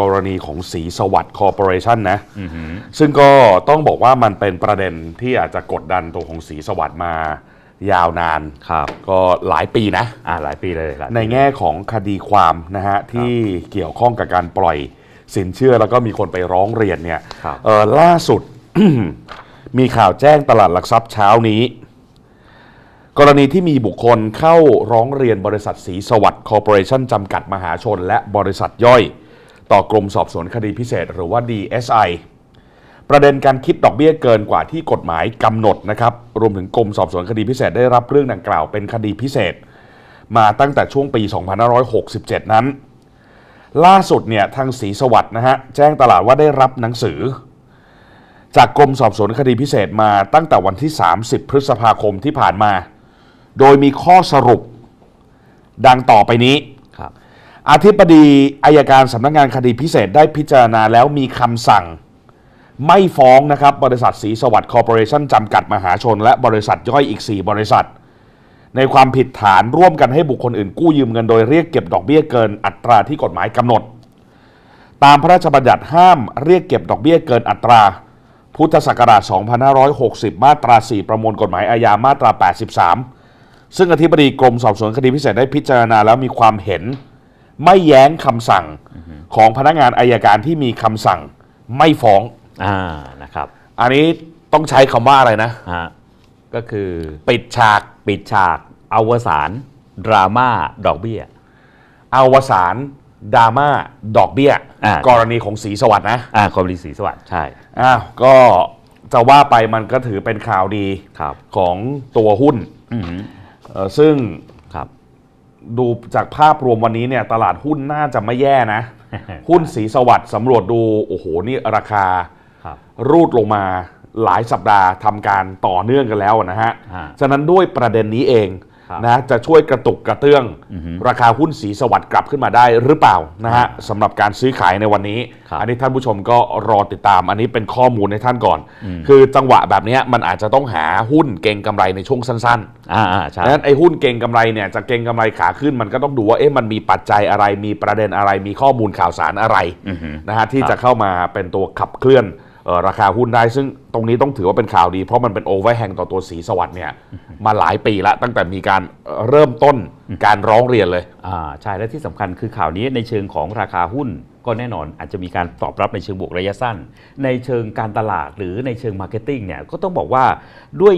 กรณีของสีสวัสดิ์คอร์ปอเรชันนะซึ่งก็ต้องบอกว่ามันเป็นประเด็นที่อาจจะกดดันตัวของสีสวัสดิ์มายาวนานครับก็หลายปีนะอ่าหลายปีเลยหลายปีในแง่ของคดีความนะฮะที่เกี่ยวข้องกับการปล่อยสินเชื่อแล้วก็มีคนไปร้องเรียนเนี่ยครับเอ่อล่าสุด มีข่าวแจ้งตลาดหลักทรัพย์เช้านี้ กรณีที่มีบุคคลเข้าร้องเรียนบริษัทสีสวัสดิ์คอร์ปอเรชั่นจำกัดมหาชน และบริษัทย่อย ต่อกรมสอบสวนคดีพิเศษหรือว่า DSI ประเด็นการคิดดอกเบี้ยเกินกว่าที่กฎหมายกำหนดนะครับ รวมถึงกรมสอบสวนคดีพิเศษได้รับเรื่องดังกล่าวเป็นคดีพิเศษ มาตั้งแต่ช่วงปี 2567 นั้น ล่าสุดเนี่ยทางศรีสวัสด์นะฮะแจ้งตลาดว่าได้รับหนังสือ จากกรมสอบสวนคดีพิเศษมาตั้งแต่วันที่ 30 พฤษภาคมที่ผ่านมา โดยมีข้อสรุปดังต่อไปนี้ อธิบดีอายการสำนักงานคดีพิเศษได้พิจารณาแล้วมีคำสั่ง ไม่ฟ้องนะครับบริษัทสีสวัสดิ์คอร์ปอเรชั่นจำกัดมหาชน และบริษัทย่อยอีก 4 บริษัท ในความผิดฐานร่วมกันให้บุคคลอื่นกู้ยืมเงินโดยเรียกเก็บดอกเบี้ยเกินอัตราที่กฎหมายกำหนด ตามพระราชบัญญัติห้ามเรียกเก็บดอกเบี้ยเกินอัตรา พุทธศักราช 2560 มาตรา 4 ประมวลกฎหมายอาญามาตรา 83 ซึ่งอธิบดีกรมสอบสวนคดีพิเศษได้พิจารณาแล้วมีความเห็น ไม่แย้งคำสั่งของพนักงานอายการที่มีคำสั่งไม่ฟ้องอ่านะครับ อันนี้ต้องใช้คำว่าอะไรนะฮะก็คือปิดฉากปิดฉากอวสานดราม่าดอกเบี้ยอวสานดราม่าดอกเบี้ย อ่ากรณีของสีสวัสด์นะอ่าคอมรีศรีสวัสดิ์ใช่อ้าวก็จะว่าไปมันก็ถือเป็นข่าวดีครับของตัวหุ้น อืม เอ่อซึ่งครับ ดูจากภาพรวมวันนี้เนี่ยตลาดหุ้นน่าจะไม่แย่นะ หุ้นสีสวัสด์สำรวจดู โอ้โห นี่ราคาครับรูดลงมาหลายสัปดาห์ทำการต่อเนื่องกันแล้วนะฮะฮะฉะนั้นด้วยประเด็นนี้เองครับ นะจะช่วยกระตุกกระเตื้องอือฮึราคาหุ้นสีสวัสด์กลับขึ้นมาได้หรือเปล่านะฮะสำหรับการซื้อขายในวันนี้ครับอันนี้ท่านผู้ชมก็รอติดตาม อันนี้เป็นข้อมูลให้ท่านก่อน คือจังหวะแบบเนี้ยมันอาจจะต้องหาหุ้นเก็งกำไรในช่วงสั้นอ่าอ่าใช่ๆดังนั้นไอ้หุ้นเก็งกำไรเนี่ยจะเก็งกำไรขาขึ้นมันก็ต้องดูว่าเอ๊ะมันมีปัจจัยอะไรมีประเด็นอะไรมีข้อมูลข่าวสารอะไรอือฮึนะฮะที่ครับจะเข้ามาเป็นตัวขับเคลื่อนเอ่อ ราคาหุ้นได้ ซึ่งตรงนี้ต้องถือว่าเป็นข่าวดี เพราะมันเป็นโอเวอร์แฮงต่อตัวสีสวัสด์เนี่ยมาหลายปีแล้วตั้งแต่มีการเอ่อเริ่มต้นการร้องเรียนเลยอ่าใช่และที่สำคัญคือข่าวนี้ในเชิงของราคาหุ้นก็แน่นอนอาจจะมีการตอบรับในเชิงบวกระยะสั้น ในเชิงการตลาดหรือในเชิงมาร์เก็ตติ้งเนี่ยก็ต้องบอกว่าด้วย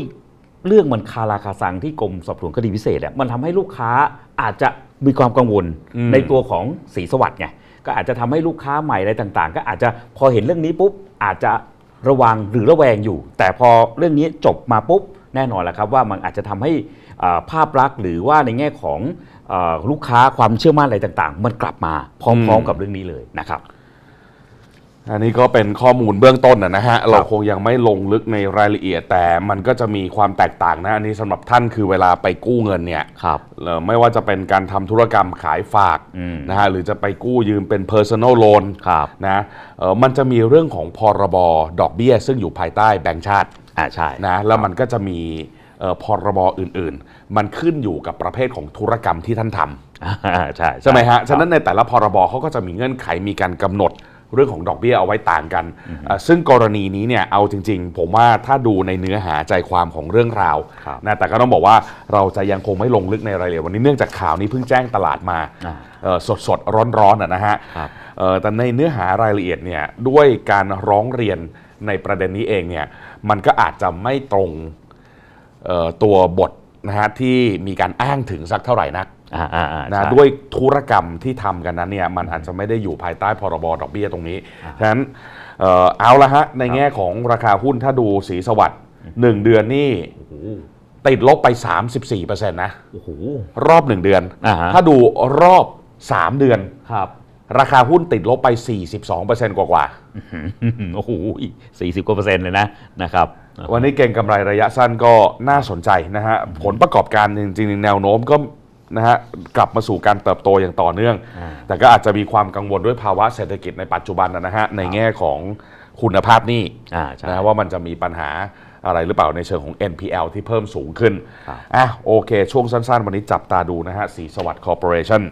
เรื่องมันคาราคาซังที่กรมสอบสวนคดีพิเศษเนี่ยมันทำให้ลูกค้าอาจจะมีความกังวลอืมในตัวของสีสวัสด์ไง ก็อาจจะทำให้ลูกค้าใหม่อะไรต่างๆ ก็อาจจะพอเห็นเรื่องนี้ปุ๊บอาจจะระวังหรือระแวงอยู่ แต่พอเรื่องนี้จบมาปุ๊บแน่นอนแหละครับว่ามันอาจจะทำให้ภาพลักษณ์หรือว่าในแง่ของอลูกค้าความเชื่อมั่นอะไรต่างๆ มันกลับมาพร้อมๆกับเรื่องนี้เลยนะครับ อันนี้ก็เป็นข้อมูลเบื้องต้นนะนะฮะเราคงยังไม่ลงลึกในรายละเอียด แต่มันก็จะมีความแตกต่างนะอันนี้สำหรับท่านคือเวลาไปกู้เงินเนี่ยครับเอ่อไม่ว่าจะเป็นการทำธุรกรรมขายฝากอืมนะฮะหรือจะไปกู้ยืมเป็น personal loan ครับนะเอ่อมันจะมีเรื่องของพรบดอกเบี้ย ซึ่งอยู่ภายใต้แบงก์ชาติอ่าใช่นะแล้วมันก็จะมีเอ่อพรบอื่นๆ มันขึ้นอยู่กับประเภทของธุรกรรมที่ท่านทำอ่าใช่ใช่ไหมฮะครับฉะนั้นในแต่ละพรบเขาก็จะมีเงื่อนไขมีการกำหนด เรื่องของดอกเบี้ยเอาไว้ต่างกันเอ่อซึ่งกรณีนี้เนี่ยเอาจริง ๆ ผมว่าถ้าดูในเนื้อหาใจความของเรื่องราวครับนะแต่ก็ต้องบอกว่าเราจะยังคงไม่ลงลึกในรายละเอียดวันนี้เนื่องจากข่าวนี้เพิ่งแจ้งตลาดมาอ่าสดสดๆร้อนๆอะนะฮะครับเอ่อแต่ในเนื้อหารายละเอียดเนี่ยด้วยการร้องเรียนในประเด็นนี้เองเนี่ยมันก็อาจจะไม่ตรงเอ่อตัวบทนะฮะที่มีการอ้างถึงสักเท่าไหร่นัก อ่าอ่าอ่านะใช่ ด้วยธุรกรรมที่ทำกันนั้นเนี่ยมันอาจจะไม่ได้อยู่ภายใต้พรบดอกเบี้ยตรงนี้ฉะนั้นเอ่อเอาละฮะ ในแง่ของราคาหุ้นถ้าดูสีสวัสด์หนึ่งเดือนนี่โอ้โหติดลบไป 34%นะ โอ้โห รอบ 1 เดือน อ่าฮะ ถ้าดูรอบ 3 เดือน ครับราคาหุ้นติดลบไป 42%กว่ากว่าโอ้โหสี่สิบกว่าเปอร์เซ็นต์เลยนะนะครับๆวันนี้เก่งกำไรระยะสั้นก็น่าสนใจนะฮะ ผลประกอบการจริงๆ แนวโน้มก็ นะฮะกลับมาสู่การเติบโตอย่างต่อเนื่องอ่าแต่ก็อาจจะมีความกังวลด้วยภาวะเศรษฐกิจในปัจจุบันนะฮะในแง่ของคุณภาพหนี้อ่าใช่นะว่ามันจะมีปัญหาอะไรหรือเปล่าในเชิงของ NPL ที่เพิ่มสูงขึ้นครับอะโอเค ช่วงสั้นๆ วันนี้จับตาดูนะฮะสีสวัสดิ์คอร์ปอเรชั่น